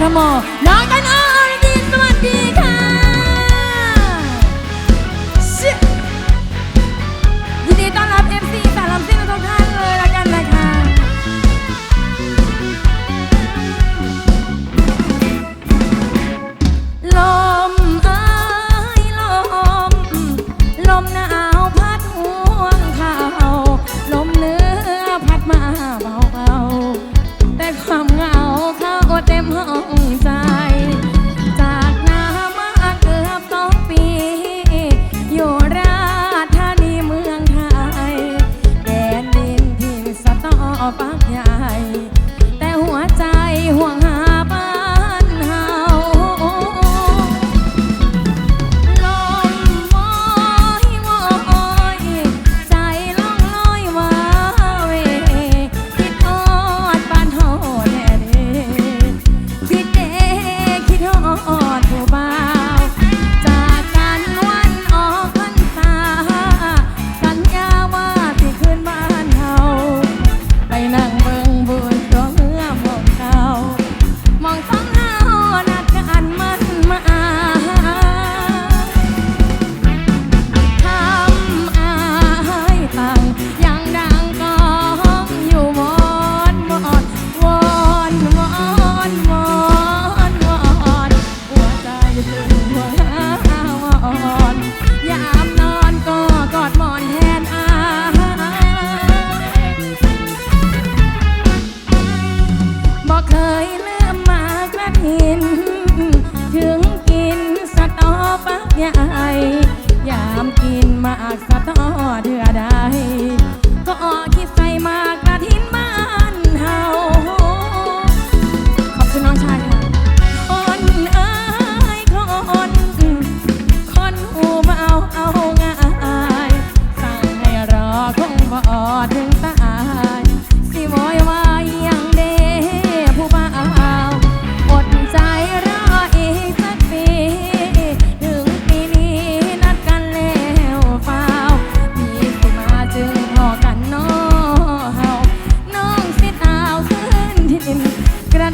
からも長野ากสะท้อเดือดาก็ออกคิดใส่มากระทินบ้านเฮาขอบคุณน้องชายค่ะ คนเอ้ยคน คนหูเบาเอา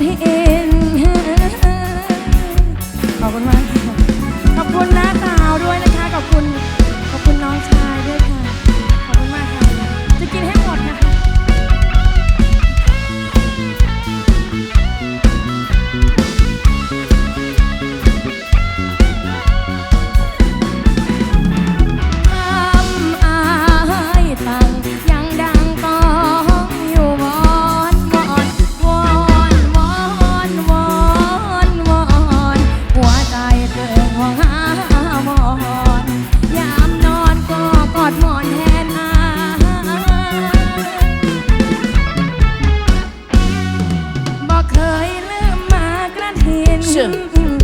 พี่เอ 是。